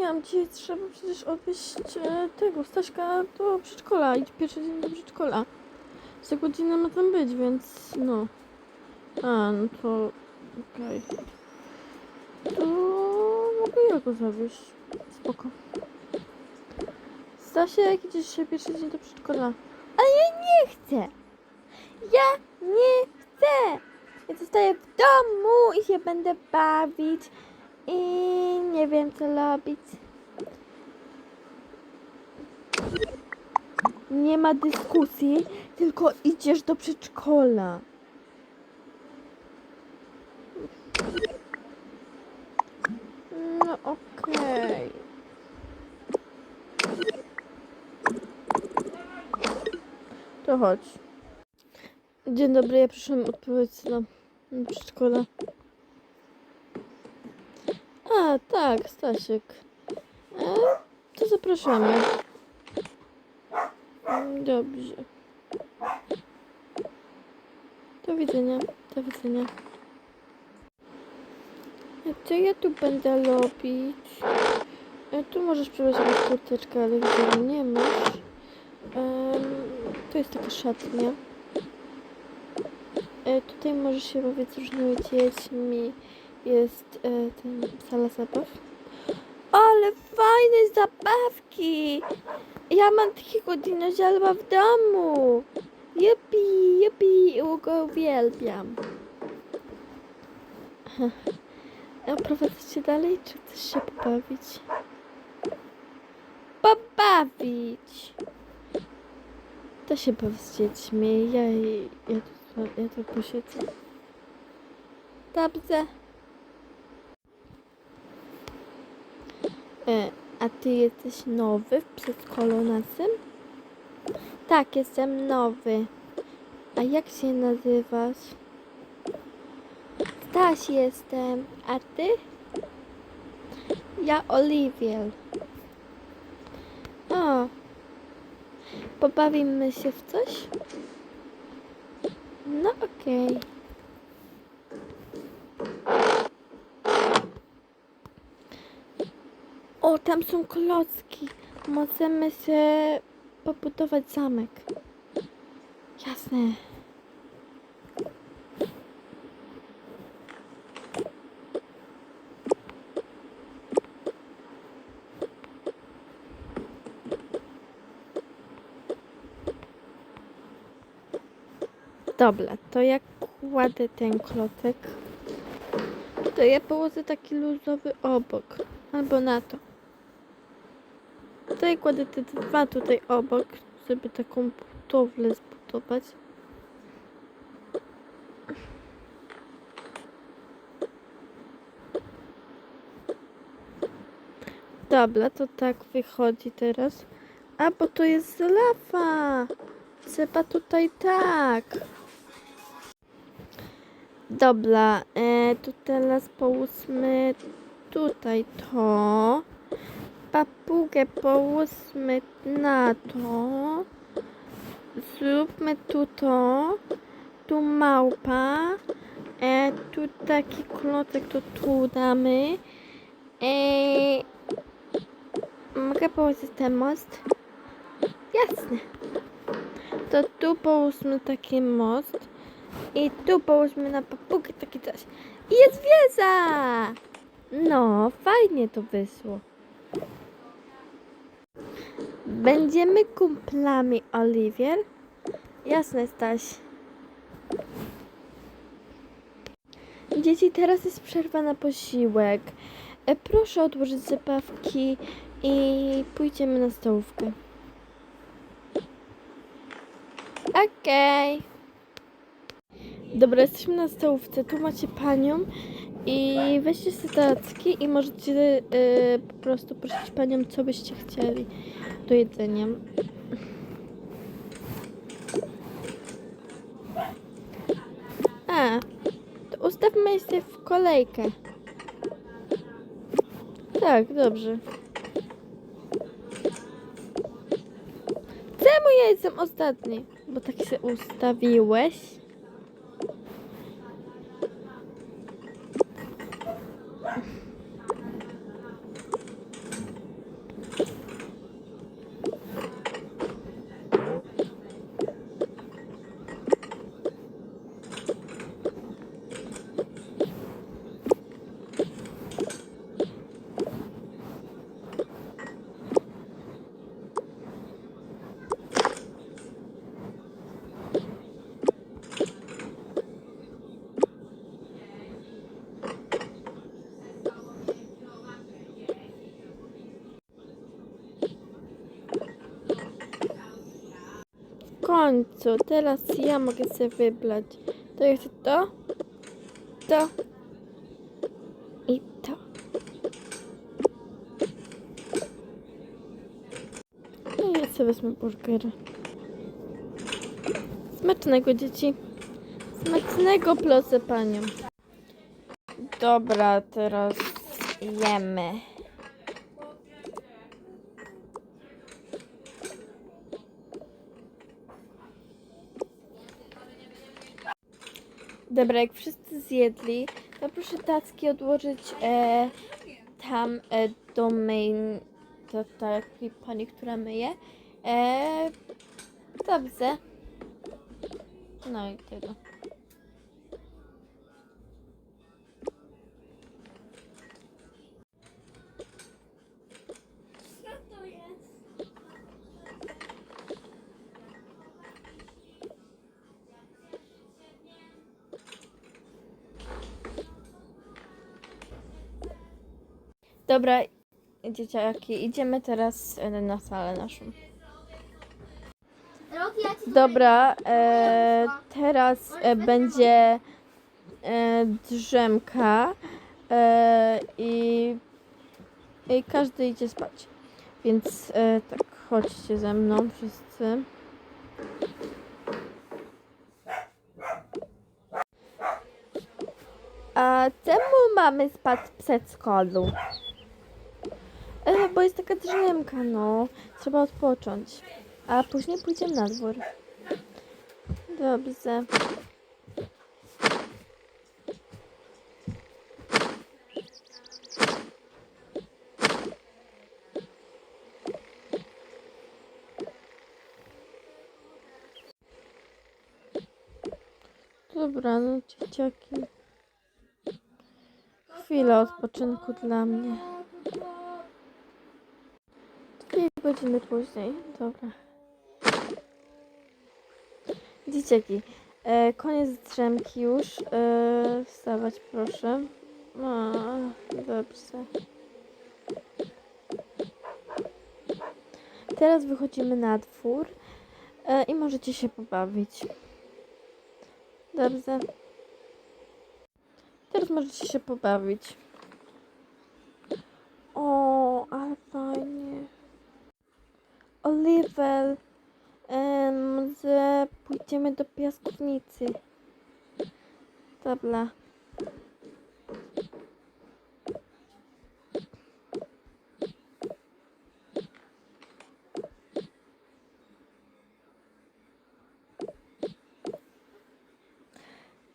zapomniałam, dzisiaj trzeba przecież odwieźć e, tego Staśka do przedszkola i pierwszy dzień do przedszkola. Za godzinę ma tam być, więc no. A, no to okej. To mogę ja go zawieźć. Spoko. Stasiek, idziesz dzisiaj pierwszy dzień do przedszkola. Ale ja nie chcę! Ja nie chcę! Ja zostaję w domu i się będę bawić i nie wiem co robić. Nie ma dyskusji, tylko idziesz do przedszkola. No okej. To chodź. Dzień dobry, ja przyszłam odpowiedź na, na. A, tak, Stasiek. E, to zapraszamy. Mm, Dobrze. Do widzenia, do widzenia. A co ja tu będę robić? E, tu możesz przebrać jakąś kurteczkę, ale że nie masz. Em, to jest taka szatnia. E, tutaj możesz się bawić z różnymi dziećmi. Jest e, ten sala zabaw. Ale fajne zabawki! Ja mam takiego dinozaura w domu. Jupi, jupi, ja go uwielbiam. A prowadzę cię dalej, czy chcesz się pobawić? Pobawić! To się baw z dziećmi. Ja, ja, tu, ja tu posiedzę. Dobrze. E, a ty jesteś nowy w przedszkolu? Tak, jestem nowy. A jak się nazywasz? Staś jestem. A ty? Ja Oliwier. O. Pobawimy się w coś? No okej. O, tam są klocki. Możemy się pobudować zamek. Jasne. Dobra, to jak kładę ten klocek, to ja położę taki luzowy obok, albo na to. Tutaj kładę te dwa tutaj obok, żeby taką budowlę zbudować. Dobra, to tak wychodzi teraz. A, bo to jest lawa. Trzeba tutaj tak. Dobra, e, tu teraz połóżmy tutaj to. Papugę połóżmy na to. Zróbmy tu to. Tu małpa. E, tu taki klocek, to tu damy. E, mogę położyć ten most? Jasne. To tu połóżmy taki most. I tu połóżmy na papugę taki coś. I jest wieża! No, fajnie to wyszło. Będziemy kumplami, Oliwier? Jasne, Staś. Dzieci, teraz jest przerwa na posiłek. E, proszę odłożyć zabawki i pójdziemy na stołówkę. Okej. Dobra, jesteśmy na stołówce. Tu macie panią i weźcie sobie tacki i możecie y, po prostu prosić panią, co byście chcieli do jedzenia. A, to ustawmy się w kolejkę. Tak, dobrze. Czemu ja jestem ostatni? Bo tak się ustawiłeś. Końcu, teraz ja mogę sobie wybrać. To jest to, to i to. No i ja sobie wezmę. Smacznego dzieci. Smacznego proszę panią. Dobra, teraz jemy. Dobra, jak wszyscy zjedli, to proszę tacki odłożyć e, tam e, do main, do takiej pani, która myje. E, dobrze. No i tyle. Dobra, dzieciaki, idziemy teraz e, na salę naszą. Dobra, e, teraz e, będzie e, drzemka e, i, i każdy idzie spać. Więc e, tak, chodźcie ze mną wszyscy. A czemu mamy spać w przedszkolu? E, bo jest taka drzemka, no. Trzeba odpocząć. A później pójdziemy na dwór. Dobrze. Dobra, no dzieciaki. Chwila odpoczynku dla mnie. Godziny później. Dobra. Dzieciaki, e, koniec drzemki już. E, wstawać proszę. O, dobrze. Teraz wychodzimy na dwór e, i możecie się pobawić. Dobrze. Teraz możecie się pobawić. O, ale fajnie. Oliver. Em, że pójdziemy do piaskownicy. Dobra.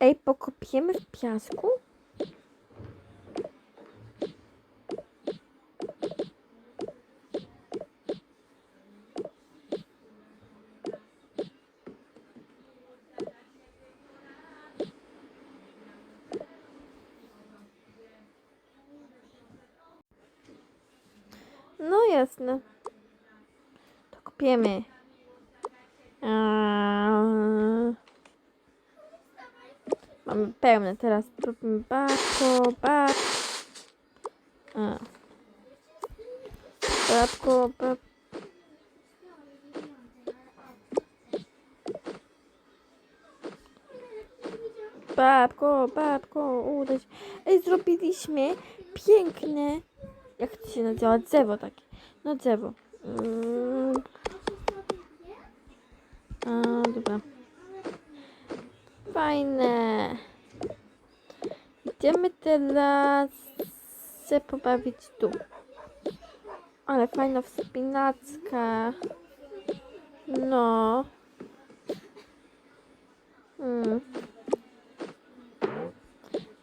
Ej, pokopiemy w piasku? No jasne. To kopiemy. Eee. Mamy pełne. Teraz bab. A. Babko, bab. Babko, babko, udać. Ej, zrobiliśmy piękne. Jak to się nazywa? Drzewo takie. No drzewo. Mm. A, dobra. Fajne. Idziemy teraz się pobawić tu. Ale fajna wspinacka. No. Hmm.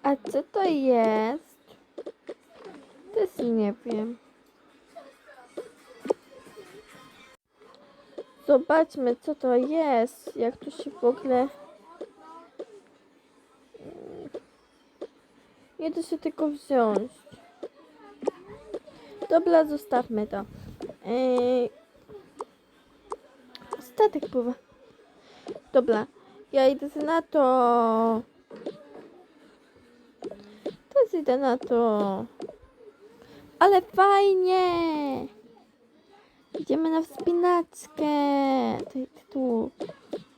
A co to jest? Też nie wiem. Zobaczmy, co to jest. Jak to się w ogóle... Nie da się tego wziąć. Dobra, zostawmy to. Ej... Statek pływa. Dobra, ja idę na to. Teraz idę na to. Ale fajnie! Idziemy na wspinaczkę. Tutaj, tu.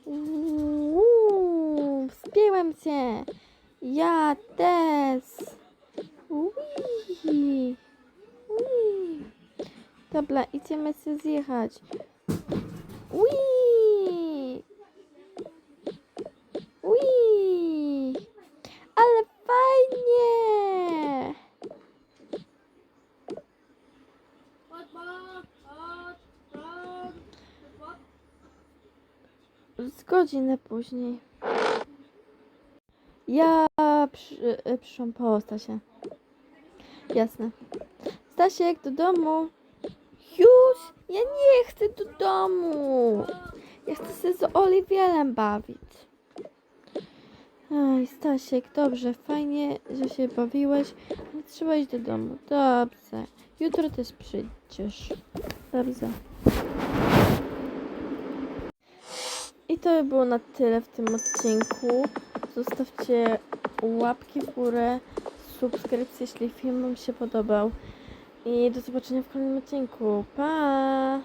Uuu, wspięłem się. Ja też. Ui. Ui. Dobra, idziemy się zjechać. Ui. Ui. Ale fajnie. Z godzinę później. Ja przy, e, przyszłam po Stasie. Jasne. Stasiek, do domu. Już? Ja nie chcę do domu. Ja chcę się z Oliwierem bawić. Oj, Stasiek, dobrze, fajnie, że się bawiłeś, ale trzeba iść do domu. Dobrze. Jutro też przyjdziesz. Dobrze. To by było na tyle w tym odcinku. Zostawcie łapki w górę, subskrypcję, jeśli film Wam się podobał. I do zobaczenia w kolejnym odcinku. Pa!